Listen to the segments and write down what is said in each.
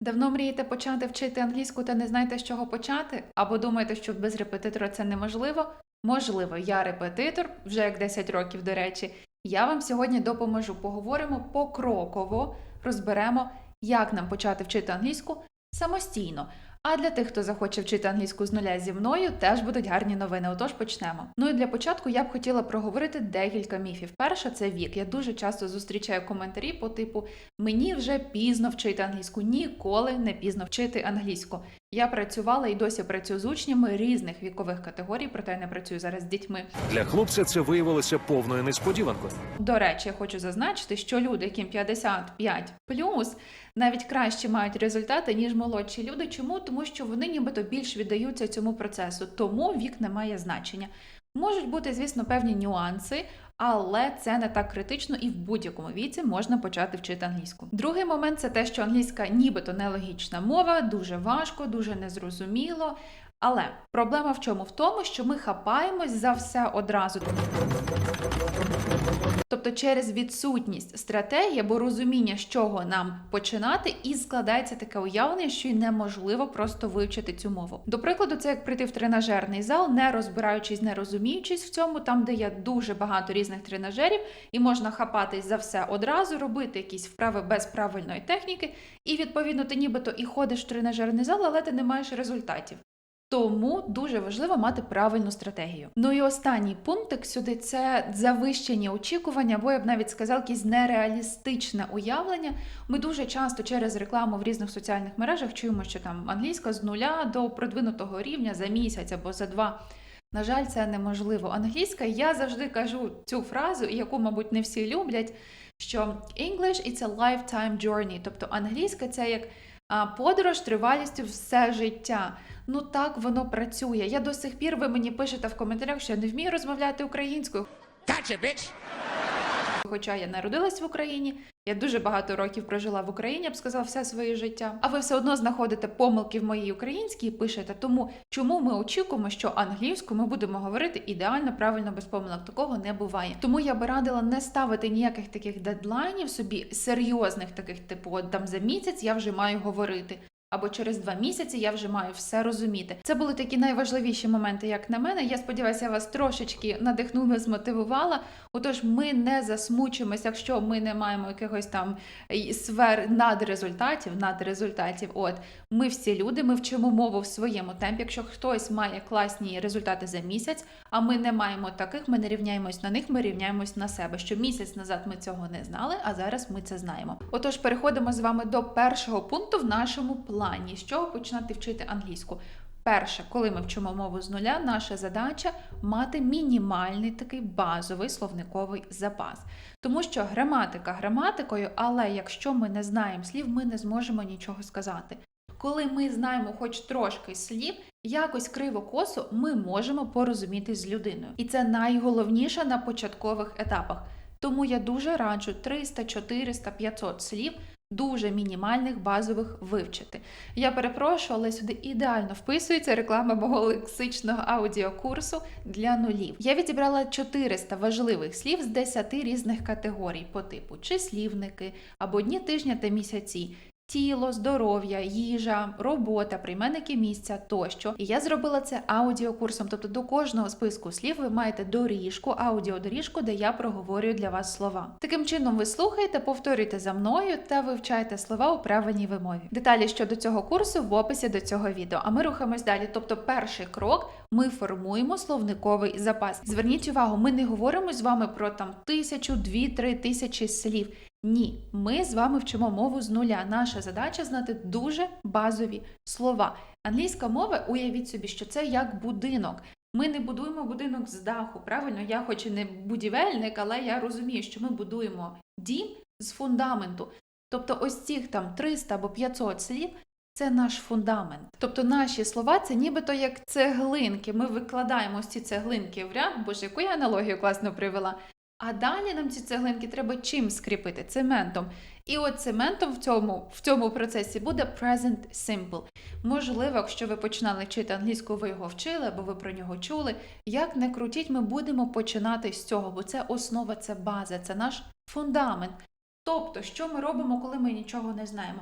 Давно мрієте почати вчити англійську та не знаєте, з чого почати? Або думаєте, що без репетитора це неможливо? Можливо, я репетитор, вже як 10 років, до речі. Я вам сьогодні допоможу. Поговоримо покроково, розберемо, як нам почати вчити англійську самостійно. А для тих, хто захоче вчити англійську з нуля зі мною, теж будуть гарні новини. Отож почнемо. Ну і для початку я б хотіла проговорити декілька міфів. Перша це вік. Я дуже часто зустрічаю коментарі по типу Мені вже пізно вчити англійську, ніколи не пізно вчити англійську. Я працювала і досі працюю з учнями різних вікових категорій, проте я не працюю зараз з дітьми. Для хлопця це виявилося повною несподіванкою. До речі, я хочу зазначити, що люди, яким 55 навіть краще мають результати, ніж молодші люди. Чому? Тому що вони нібито більш віддаються цьому процесу, тому вік не має значення. Можуть бути, звісно, певні нюанси, але це не так критично і в будь-якому віці можна почати вчити англійську. Другий момент це те, що англійська нібито нелогічна мова, дуже важко, дуже незрозуміло. Але проблема в чому? В тому, що ми хапаємось за все одразу. Тобто через відсутність стратегії або розуміння, з чого нам починати, і складається таке уявлення, що й неможливо просто вивчити цю мову. До прикладу, це як прийти в тренажерний зал, не розбираючись, не розуміючись в цьому, там, де є дуже багато різних тренажерів, і можна хапатись за все одразу, робити якісь вправи без правильної техніки, і відповідно ти нібито і ходиш в тренажерний зал, але ти не маєш результатів. Тому дуже важливо мати правильну стратегію. Ну і останній пунктик сюди це завищені очікування, або я б навіть сказав, якесь нереалістичне уявлення. Ми дуже часто через рекламу в різних соціальних мережах чуємо, що там англійська з нуля до продвинутого рівня за місяць або за два. На жаль, це неможливо. Англійська я завжди кажу цю фразу, яку, мабуть, не всі люблять. Що English it's a lifetime journey, тобто англійська це як а, подорож тривалістю все життя. Ну так воно працює. Я до сих пір ви мені пишете в коментарях, що я не вмію розмовляти українською. Gotcha, bitch. Хоча я народилась в Україні, я дуже багато років прожила в Україні, я б сказала, все своє життя. А ви все одно знаходите помилки в моїй українській і пишете. Тому чому ми очікуємо, що англійську ми будемо говорити ідеально, правильно, без помилок? Такого не буває. Тому я би радила не ставити ніяких таких дедлайнів собі серйозних, таких типу, от там за місяць я вже маю говорити. Або через два місяці я вже маю все розуміти. Це були такі найважливіші моменти, як на мене. Я сподіваюся, вас трошечки надихнула, змотивувала. Отож, ми не засмучимося, якщо ми не маємо якихось там сфер надрезультатів, надрезультатів. От ми всі люди, ми вчимо мову в своєму темпі. Якщо хтось має класні результати за місяць, а ми не маємо таких, ми не рівняємось на них, ми рівняємось на себе. Що місяць назад ми цього не знали, а зараз ми це знаємо. Отож, переходимо з вами до першого пункту в нашому плані, з чого починати вчити англійську. Перше, коли ми вчимо мову з нуля, наша задача мати мінімальний такий базовий словниковий запас. Тому що граматика граматикою, але якщо ми не знаємо слів, ми не зможемо нічого сказати. Коли ми знаємо хоч трошки слів, якось криво косо ми можемо порозумітись з людиною. І це найголовніше на початкових етапах. Тому я дуже раджу 300, 400, 500 слів дуже мінімальних базових вивчити. Я перепрошую, але сюди ідеально вписується реклама мого лексичного аудіокурсу для нулів. Я відібрала 400 важливих слів з 10 різних категорій по типу числівники або дні тижня та місяці. Тіло, здоров'я, їжа, робота, прийменники місця тощо. І я зробила це аудіокурсом. Тобто до кожного списку слів ви маєте доріжку, аудіодоріжку, де я проговорюю для вас слова. Таким чином, ви слухаєте, повторюєте за мною та вивчаєте слова у правильній вимові. Деталі щодо цього курсу в описі до цього відео. А ми рухаємось далі. Тобто, перший крок ми формуємо словниковий запас. Зверніть увагу, ми не говоримо з вами про там тисячу, дві, три тисячі слів. Ні, ми з вами вчимо мову з нуля. Наша задача знати дуже базові слова. Англійська мова, уявіть собі, що це як будинок. Ми не будуємо будинок з даху. Правильно, я хоч і не будівельник, але я розумію, що ми будуємо дім з фундаменту. Тобто, ось цих там 300 або 500 слів. Це наш фундамент. Тобто наші слова це нібито як цеглинки. Ми викладаємо ось ці цеглинки в ряд, боже, яку я аналогію класно привела. А далі нам ці цеглинки треба чим скріпити? Цементом. І от цементом в цьому, в цьому процесі буде present simple. Можливо, якщо ви починали вчити англійську, ви його вчили, або ви про нього чули. Як не крутіть, ми будемо починати з цього, бо це основа, це база, це наш фундамент. Тобто, що ми робимо, коли ми нічого не знаємо?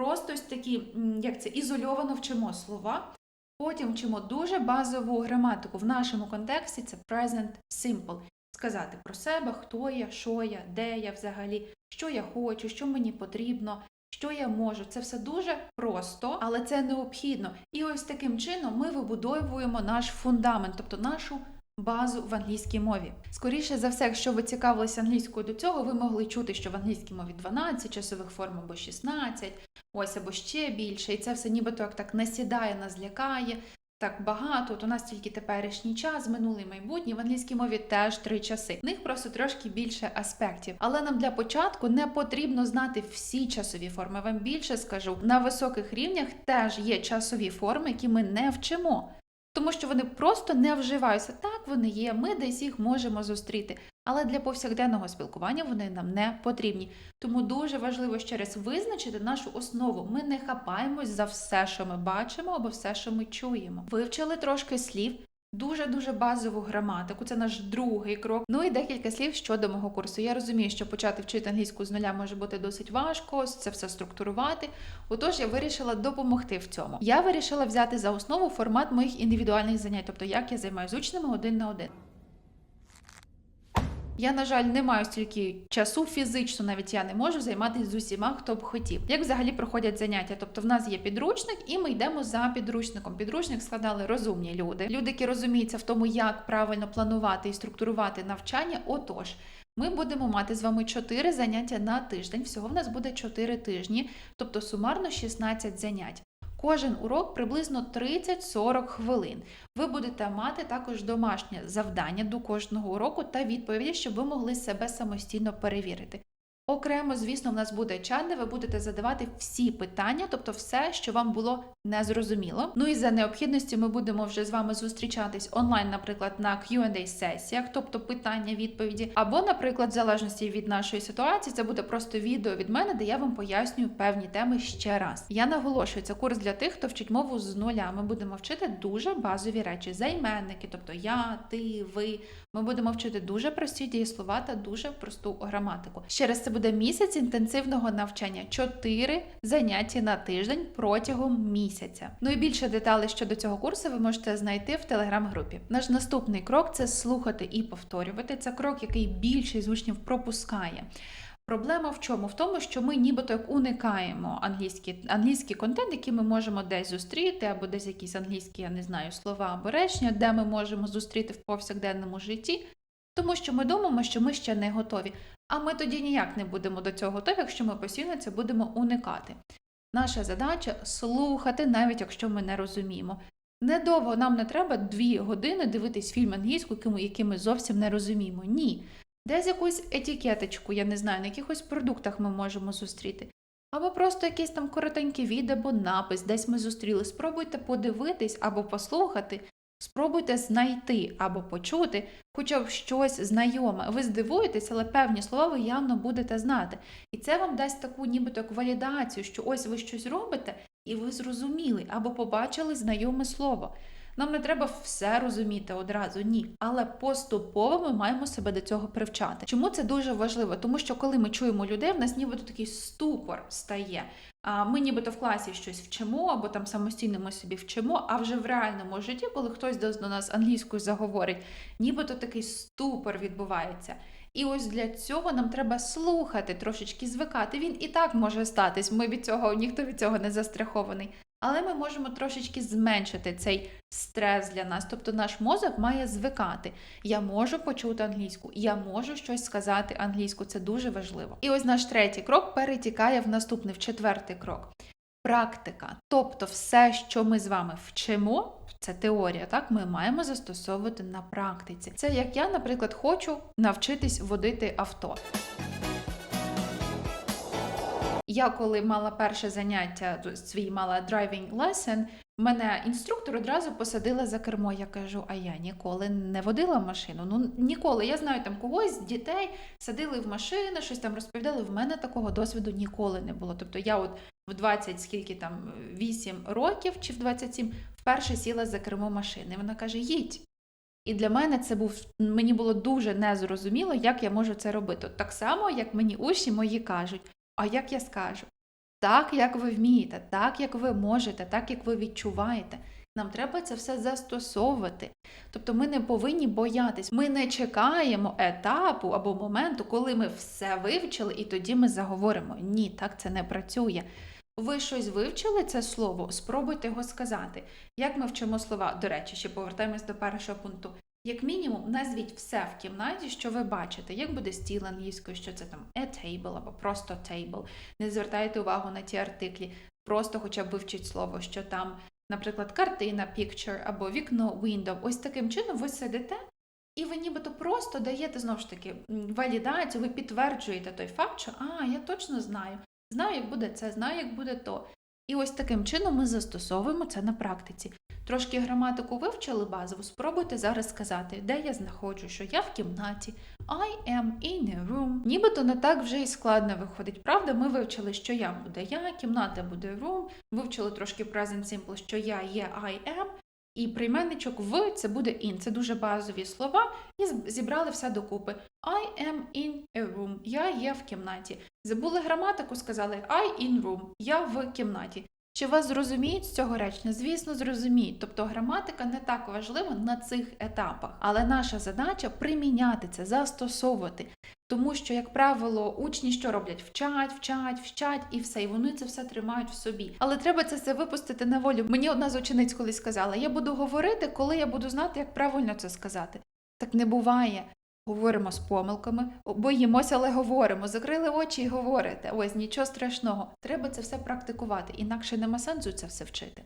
просто ось такі, як це, ізольовано вчимо слова. Потім вчимо дуже базову граматику. В нашому контексті це present simple. Сказати про себе, хто я, що я, де я взагалі, що я хочу, що мені потрібно, що я можу. Це все дуже просто, але це необхідно. І ось таким чином ми вибудовуємо наш фундамент, тобто нашу базу в англійській мові. Скоріше за все, якщо ви цікавилися англійською до цього, ви могли чути, що в англійській мові 12 часових форм або 16, ось або ще більше, і це все нібито як так насідає, нас лякає. Так багато, от у нас тільки теперішній час, минулий майбутній, в англійській мові теж три часи. В них просто трошки більше аспектів. Але нам для початку не потрібно знати всі часові форми. Вам більше скажу, на високих рівнях теж є часові форми, які ми не вчимо. Тому що вони просто не вживаються. Так, вони є, ми десь їх можемо зустріти. Але для повсякденного спілкування вони нам не потрібні. Тому дуже важливо ще раз визначити нашу основу. Ми не хапаємось за все, що ми бачимо, або все, що ми чуємо. Вивчили трошки слів. Дуже дуже базову граматику, це наш другий крок. Ну і декілька слів щодо мого курсу. Я розумію, що почати вчити англійську з нуля може бути досить важко, це все структурувати. Отож, я вирішила допомогти в цьому. Я вирішила взяти за основу формат моїх індивідуальних занять, тобто як я займаюся з учнями один на один. Я, на жаль, не маю стільки часу фізично, навіть я не можу займатися з усіма, хто б хотів. Як взагалі проходять заняття? Тобто, в нас є підручник, і ми йдемо за підручником. Підручник складали розумні люди, люди, які розуміються в тому, як правильно планувати і структурувати навчання. Отож. Ми будемо мати з вами 4 заняття на тиждень. Всього в нас буде 4 тижні, тобто сумарно 16 занять. Кожен урок приблизно 30-40 хвилин. Ви будете мати також домашнє завдання до кожного уроку та відповіді, щоб ви могли себе самостійно перевірити. Окремо, звісно, в нас буде чат, де ви будете задавати всі питання, тобто все, що вам було незрозуміло. Ну і за необхідності ми будемо вже з вами зустрічатись онлайн, наприклад, на Q&A сесіях, тобто питання, відповіді, або, наприклад, в залежності від нашої ситуації, це буде просто відео від мене, де я вам пояснюю певні теми ще раз. Я наголошую, це курс для тих, хто вчить мову з нуля. Ми будемо вчити дуже базові речі, займенники, тобто я, ти, ви. Ми будемо вчити дуже прості дієслова та дуже просту граматику. Ще раз це буде місяць інтенсивного навчання, 4 заняття на тиждень протягом місяця. Ну і більше деталей щодо цього курсу ви можете знайти в телеграм-групі. Наш наступний крок це слухати і повторювати. Це крок, який більшість учнів пропускає. Проблема в чому? В тому, що ми нібито як уникаємо англійський, англійський контент, який ми можемо десь зустріти, або десь якісь англійські, я не знаю, слова або речення, де ми можемо зустріти в повсякденному житті, тому що ми думаємо, що ми ще не готові. А ми тоді ніяк не будемо до цього готові, якщо ми постійно це будемо уникати. Наша задача слухати, навіть якщо ми не розуміємо. Недовго нам не треба дві години дивитись фільм англійською, який ми зовсім не розуміємо. Ні. Десь якусь етикеточку, я не знаю, на якихось продуктах ми можемо зустріти. Або просто якийсь там коротенький відео або напис, десь ми зустріли. Спробуйте подивитись або послухати, спробуйте знайти або почути хоча б щось знайоме. Ви здивуєтесь, але певні слова ви явно будете знати. І це вам дасть таку нібито валідацію, що ось ви щось робите, і ви зрозуміли або побачили знайоме слово. Нам не треба все розуміти одразу, ні. Але поступово ми маємо себе до цього привчати. Чому це дуже важливо? Тому що коли ми чуємо людей, в нас нібито такий ступор стає. Ми нібито в класі щось вчимо, або там самостійно ми собі вчимо, а вже в реальному житті, коли хтось до нас англійською заговорить, нібито такий ступор відбувається. І ось для цього нам треба слухати, трошечки звикати. Він і так може статись. Ми від цього ніхто від цього не застрахований. Але ми можемо трошечки зменшити цей стрес для нас. Тобто наш мозок має звикати. Я можу почути англійську, я можу щось сказати англійську. Це дуже важливо. І ось наш третій крок перетікає в наступний, в четвертий крок. Практика. Тобто, все, що ми з вами вчимо, це теорія, так ми маємо застосовувати на практиці. Це як я, наприклад, хочу навчитись водити авто. Я коли мала перше заняття, свій мала driving lesson, мене інструктор одразу посадила за кермо. Я кажу, а я ніколи не водила машину. Ну ніколи. Я знаю там когось дітей садили в машину, щось там розповідали. В мене такого досвіду ніколи не було. Тобто я от в 20, скільки там 8 років чи в 27 вперше сіла за кермо машини. Вона каже: їдь. І для мене це був мені було дуже незрозуміло, як я можу це робити. Так само, як мені учні мої кажуть. А як я скажу? так, як ви вмієте, так, як ви можете, так, як ви відчуваєте. Нам треба це все застосовувати. Тобто ми не повинні боятись. Ми не чекаємо етапу або моменту, коли ми все вивчили, і тоді ми заговоримо. Ні, так це не працює. Ви щось вивчили це слово, спробуйте його сказати. Як ми вчимо слова? До речі, ще повертаємось до першого пункту. Як мінімум, назвіть все в кімнаті, що ви бачите. Як буде стіл англійською, що це там a table або просто table. Не звертайте увагу на ті артиклі, просто хоча б вивчіть слово, що там, наприклад, картина, picture або вікно, window. Ось таким чином ви сидите. І ви нібито просто даєте знову ж таки валідацію, ви підтверджуєте той факт, що а, я точно знаю, знаю, як буде це, знаю, як буде то. І ось таким чином ми застосовуємо це на практиці. Трошки граматику вивчили базову, спробуйте зараз сказати, де я знаходжу, що я в кімнаті. I am in a room. Нібито не так вже і складно виходить. Правда, ми вивчили, що я буде я, кімната буде room, вивчили трошки present simple, що я є I am, і прийменничок в це буде in. Це дуже базові слова, і зібрали все докупи. I am in a room. Я є в кімнаті. Забули граматику, сказали I in room. Я в кімнаті. Чи вас зрозуміють з цього речення? Звісно, зрозуміють. Тобто граматика не так важлива на цих етапах, але наша задача приміняти це, застосовувати. Тому що, як правило, учні що роблять? Вчать, вчать, вчать і все, і вони це все тримають в собі. Але треба це все випустити на волю. Мені одна з учениць колись сказала: я буду говорити, коли я буду знати, як правильно це сказати. Так не буває. Говоримо з помилками, боїмося, але говоримо. Закрили очі і говорите. Ось нічого страшного. Треба це все практикувати, інакше нема сенсу це все вчити.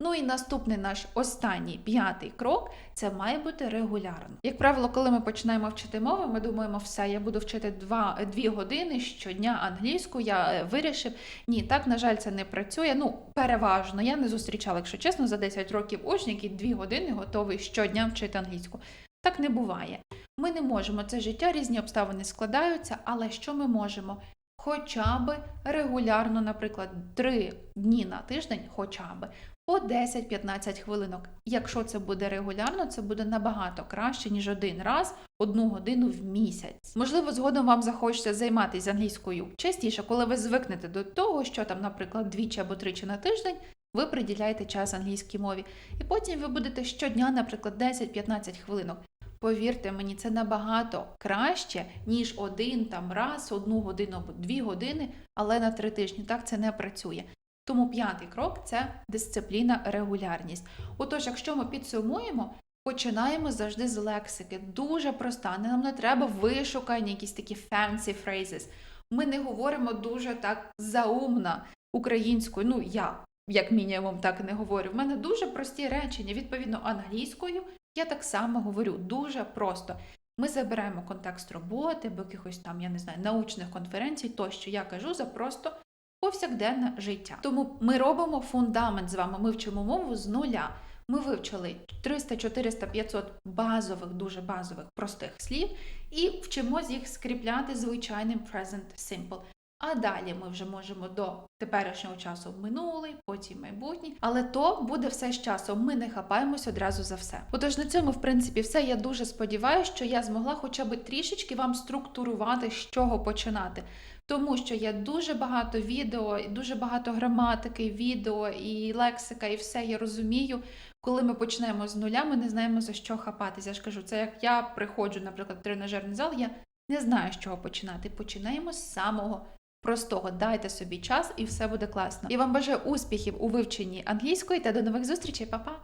Ну і наступний наш останній п'ятий крок це має бути регулярно. Як правило, коли ми починаємо вчити мови, ми думаємо, все, я буду вчити два, дві години щодня англійську, я е, вирішив. Ні, так, на жаль, це не працює. Ну, переважно. Я не зустрічала, якщо чесно, за 10 років учня, який дві години готовий щодня вчити англійську. Так не буває. Ми не можемо це життя, різні обставини складаються, але що ми можемо? Хоча би регулярно, наприклад, 3 дні на тиждень, хоча би по 10-15 хвилинок. Якщо це буде регулярно, це буде набагато краще, ніж один раз одну годину в місяць. Можливо, згодом вам захочеться займатися англійською частіше, коли ви звикнете до того, що там, наприклад, двічі або тричі на тиждень ви приділяєте час англійській мові, і потім ви будете щодня, наприклад, 10-15 хвилинок. Повірте мені, це набагато краще, ніж один там раз, одну годину або дві години, але на три тижні. Так це не працює. Тому п'ятий крок це дисципліна, регулярність. Отож, якщо ми підсумуємо, починаємо завжди з лексики. Дуже проста. Нам не треба вишукані якісь такі fancy phrases. Ми не говоримо дуже так заумно українською. Ну, я, як мінімум, так не говорю. В мене дуже прості речення. Відповідно, англійською я так само говорю дуже просто. Ми забираємо контекст роботи, або якихось там, я не знаю, научних конференцій, тощо я кажу за просто повсякденне життя. Тому ми робимо фундамент з вами. Ми вчимо мову з нуля. Ми вивчили 300, 400, 500 базових, дуже базових простих слів і вчимось їх скріпляти звичайним present simple. А далі ми вже можемо до теперішнього часу минулий, потім майбутній. Але то буде все з часом. Ми не хапаємось одразу за все. Отож, на цьому, в принципі, все. Я дуже сподіваюся, що я змогла хоча б трішечки вам структурувати, з чого починати. Тому що є дуже багато відео, і дуже багато граматики, відео і лексика, і все я розумію. Коли ми почнемо з нуля, ми не знаємо за що хапатися. Я ж кажу, це як я приходжу, наприклад, в тренажерний зал, я не знаю, з чого починати. Починаємо з самого простого. Дайте собі час, і все буде класно. І вам бажаю успіхів у вивченні англійської та до нових зустрічей, Па-па!